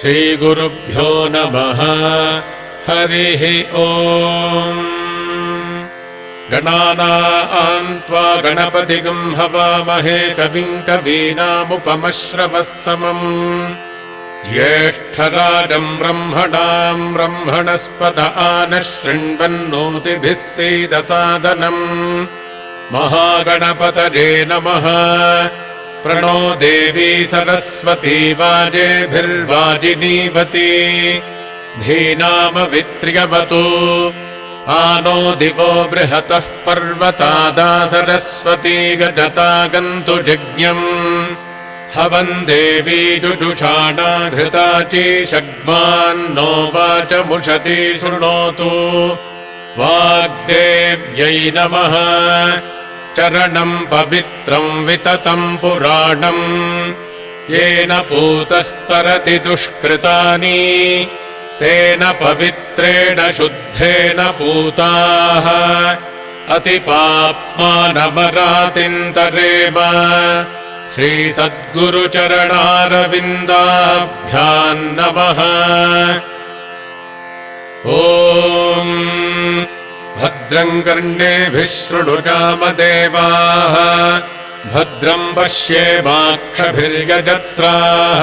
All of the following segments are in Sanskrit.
श्रीगुरुभ्यो नमः। हरिः ओम् गणानाम् त्वा गणपतिगम् हवामहे कविम् कवीनामुपमश्रवस्तमम्। ज्येष्ठराजम् ब्रह्मणाम् ब्रह्मणस्पत आनः शृण्वन्नोतिभिः सीदसादनम् महागणपतये नमः। प्रणो देवी सरस्वती वाजेभिर्वाजिनीवती। धीनामवित्र्यवतु। आनो दिवो बृहतः पर्वतादा सरस्वती गजता गन्तु जज्ञम् हवन् देवी जुजुषाणाघृता चीषग्मान्नो वाचमुषति शृणोतु। वाग्देव्यै नमः चरणम् पवित्रम् विततम् पुराणम्। येन पूतस्तरति दुष्कृतानि तेन पवित्रेण शुद्धेन पूताः। अतिपाप्मानमरातिन्तरेम श्रीसद्गुरुचरणारविन्दाभ्याम् नमः। ॐ भद्रम् कर्णेभिः शृणुकामदेवाः भद्रम् पश्येमाक्षभिर्यजत्राः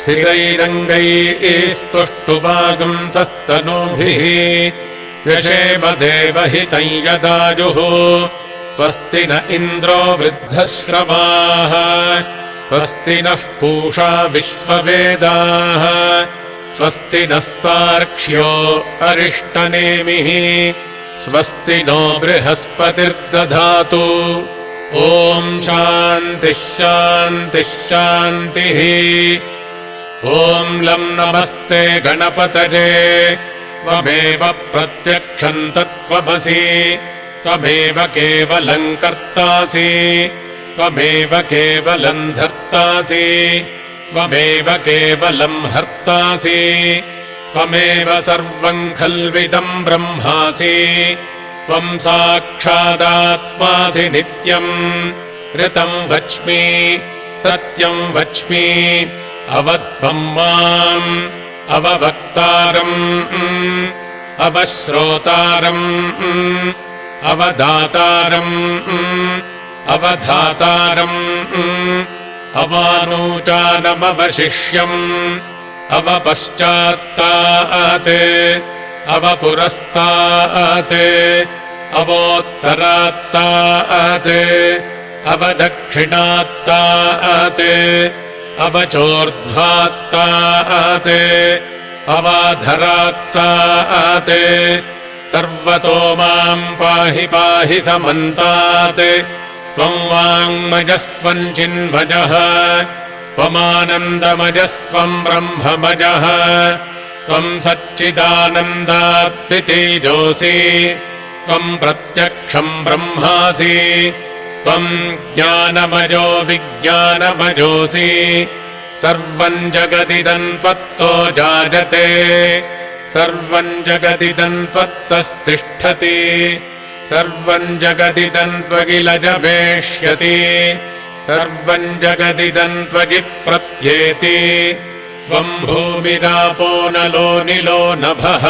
स्थिरैरङ्गैस्तुष्टुवागुंसस्तनूभिः व्यशेम देवहितम् यदायुः स्वस्ति न इन्द्रो वृद्धश्रवाः स्वस्ति नः पूषा विश्ववेदाः। स्वस्ति नस्तार्क्ष्यो अरिष्टनेमिः स्वस्ति नो बृहस्पतिर्दधातु। ॐ शान्तिः शान्तिः शान्तिः। ॐ नमस्ते गणपतये। त्वमेव प्रत्यक्षम् तत्त्वमसि। त्वमेव केवलम् कर्तासि। त्वमेव केवलम् धर्तासि। त्वमेव केवलम् हर्तासि त्वमेव सर्वम् खल्विदम् ब्रह्मासि त्वम् साक्षादात्मासि नित्यम् ऋतम् वच्मि सत्यम् वच्मि अवत्वम् माम् अववक्तारम् अवश्रोतारम् अवदातारम् अवधातारम् अवानूचानमवशिष्यम् अवपश्चात्तात् अवपुरस्तात् अवोत्तरात्तात् अवदक्षिणात्तात् अवचोर्ध्वात्तात् अवाधरात्तात् सर्वतो माम् पाहि पाहि समन्तात् त्वम् वाङ्मजस्त्वम् चिन्मजः त्वमानन्दमजस्त्वम् ब्रह्ममजः। त्वम् सच्चिदानन्दात्वितेजोऽसि त्वम् प्रत्यक्षम् ब्रह्मासि। त्वम् ज्ञानमयो विज्ञानमयोऽसि सर्वम् जगदिदम् त्वत्तो जायते। सर्वम् जगदिदम् त्वत्तस्तिष्ठति। सर्वम् जगदिदम् त्वगिलजमेष्यति सर्वम् जगदिदम् त्वगि प्रत्येति। त्वम् भूमिरापो नलो निलो नभः।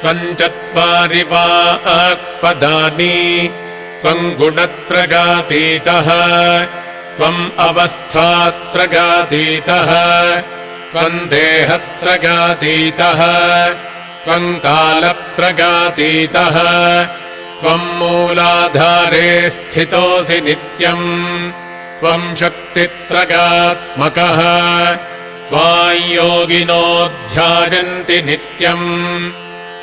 त्वम् चत्वारि वा आक्पदानि त्वम् गुणत्रगातीतः। त्वम् अवस्थात्रगातीतः। त्वम् देहत्रगातीतः। त्वम् कालत्रगातीतः त्वम् मूलाधारे स्थितोऽसि नित्यम् त्वम् शक्तित्रगात्मकः। त्वाम् योगिनो ध्यायन्ति नित्यम्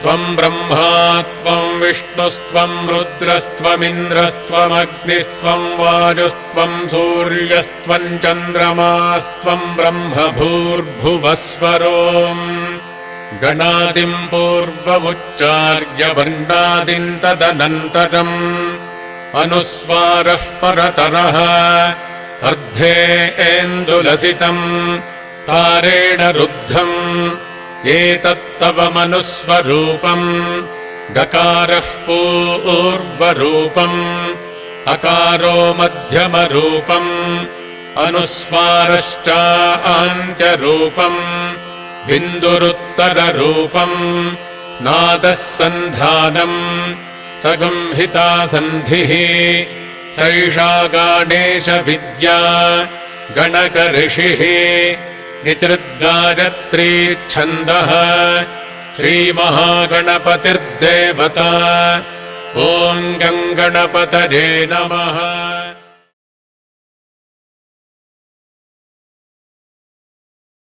त्वम् ब्रह्मा त्वम् विष्णुस्त्वम् रुद्रस्त्वमिन्द्रस्त्वमग्निस्त्वम् वायुस्त्वम् सूर्यस्त्वम् चन्द्रमास्त्वम् ब्रह्म भूर्भुवस्वरोम् गणादिम् पूर्वमुच्चार्य वर्णादिम् तदनन्तरम् अनुस्वारः परतरः। अर्धे एन्दुलसितम् तारेण रुद्धम्। एतत्तव मनुस्वरूपम् गकारः पूर्वरूपम् अकारो मध्यमरूपम् अनुस्वारश्च आन्त्यरूपम् बिन्दुरुत्तररूपम् नादः सन्धानम् सगंहिता सन्धिः सैषा गाणेशविद्या गणकऋषिः निचृद्गायत्री छन्दः श्रीमहागणपतिर्देवता। ॐ गङ्गणपतये नमः